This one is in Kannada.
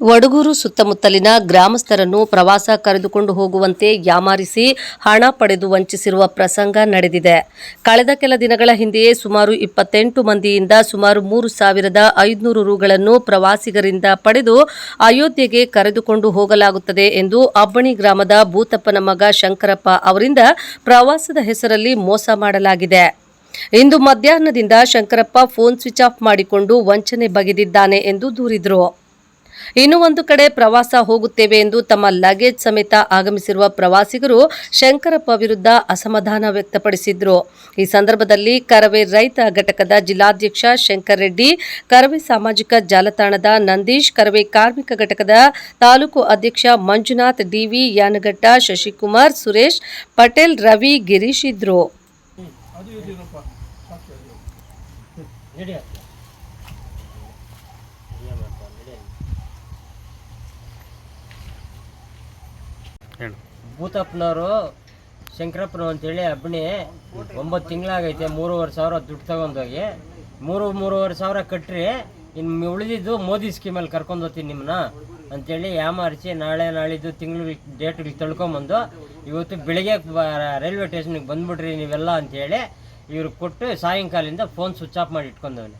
ವಡಗೂರು ಸುತ್ತಮುತ್ತಲಿನ ಗ್ರಾಮಸ್ಥರನ್ನು ಪ್ರವಾಸ ಕರೆದುಕೊಂಡು ಹೋಗುವಂತೆ ಯಾಮಾರಿಸಿ ಹಣ ಪಡೆದು ವಂಚಿಸಿರುವ ಪ್ರಸಂಗ ನಡೆದಿದೆ. ಕಳೆದ ಕೆಲ ದಿನಗಳ ಹಿಂದೆಯೇ ಸುಮಾರು ಇಪ್ಪತ್ತೆಂಟು ಮಂದಿಯಿಂದ ಸುಮಾರು ಮೂರು ಸಾವಿರದ ಐದುನೂರು ರುಗಳನ್ನು ಪ್ರವಾಸಿಗರಿಂದ ಪಡೆದು ಅಯೋಧ್ಯೆಗೆ ಕರೆದುಕೊಂಡು ಹೋಗಲಾಗುತ್ತದೆ ಎಂದು ಅಬ್ಬಣಿ ಗ್ರಾಮದ ಭೂತಪ್ಪನ ಮಗ ಶಂಕರಪ್ಪ ಅವರಿಂದ ಪ್ರವಾಸದ ಹೆಸರಲ್ಲಿ ಮೋಸ ಮಾಡಲಾಗಿದೆ. ಇಂದು ಮಧ್ಯಾಹ್ನದಿಂದ ಶಂಕರಪ್ಪ ಫೋನ್ ಸ್ವಿಚ್ ಆಫ್ ಮಾಡಿಕೊಂಡು ವಂಚನೆ ಬಗೆದಿದ್ದಾನೆ ಎಂದು ದೂರಿದರು. ಇನ್ನು ಒಂದು ಕಡೆ ಪ್ರವಾಸ ಹೋಗುತ್ತೇವೆ ಎಂದು ತಮ್ಮ ಲಗೇಜ್ ಸಮೇತ ಆಗಮಿಸಿರುವ ಪ್ರವಾಸಿಗರು ಶಂಕರಪ್ಪ ವಿರುದ್ಧ ಅಸಮಾಧಾನ ವ್ಯಕ್ತಪಡಿಸಿದ್ರು. ಈ ಸಂದರ್ಭದಲ್ಲಿ ಕರವೇ ರೈತ ಘಟಕದ ಜಿಲ್ಲಾಧ್ಯಕ್ಷ ಶಂಕರ್ ರೆಡ್ಡಿ ಕರವೇ ಸಾಮಾಜಿಕ ಜಾಲತಾಣದ ನಂದೀಶ್ ಕರವೇ ಕಾರ್ಮಿಕ ಘಟಕದ ತಾಲೂಕು ಅಧ್ಯಕ್ಷ ಮಂಜುನಾಥ್ ಡಿವಿ ಯಾನಘಟ್ಟ ಶಶಿಕುಮಾರ್ ಸುರೇಶ್ ಪಟೇಲ್ ರವಿ ಗಿರೀಶ್ ಇದ್ರು. ಭೂತಪ್ಪನವರು ಶಂಕರಪ್ಪನ ಅಂತೇಳಿ ಅಬ್ಬಣಿ ಒಂಬತ್ತು ತಿಂಗಳಾಗೈತೆ, ಮೂರುವರೆ ಸಾವಿರ ದುಡ್ಡು ತಗೊಂಡೋಗಿ. ಮೂರು, ಮೂರುವರೆ ಸಾವಿರ ಕಟ್ಟ್ರಿ ಇನ್ನು ಉಳಿದಿದ್ದು ಮೋದಿ ಸ್ಕೀಮಲ್ಲಿ ಕರ್ಕೊಂಡು ಹೋಗ್ತೀನಿ ನಿಮ್ಮನ್ನ ಅಂತೇಳಿ ಯಾಮಾರಿಸಿ ನಾಳೆ, ನಾಳಿದ್ದು ತಿಂಗಳು ಡೇಟ್ಗಳು ತಳ್ಕೊಂಬಂದು, ಇವತ್ತು ಬೆಳಿಗ್ಗೆ ರೈಲ್ವೆ ಸ್ಟೇಷನ್ಗೆ ಬಂದ್ಬಿಡ್ರಿ ನೀವೆಲ್ಲ ಅಂತೇಳಿ ಇವ್ರಿಗೆ ಕೊಟ್ಟು ಸಾಯಂಕಾಲದಿಂದ ಫೋನ್ ಸ್ವಿಚ್ ಆಫ್ ಮಾಡಿ ಇಟ್ಕೊಂಡವನೆ.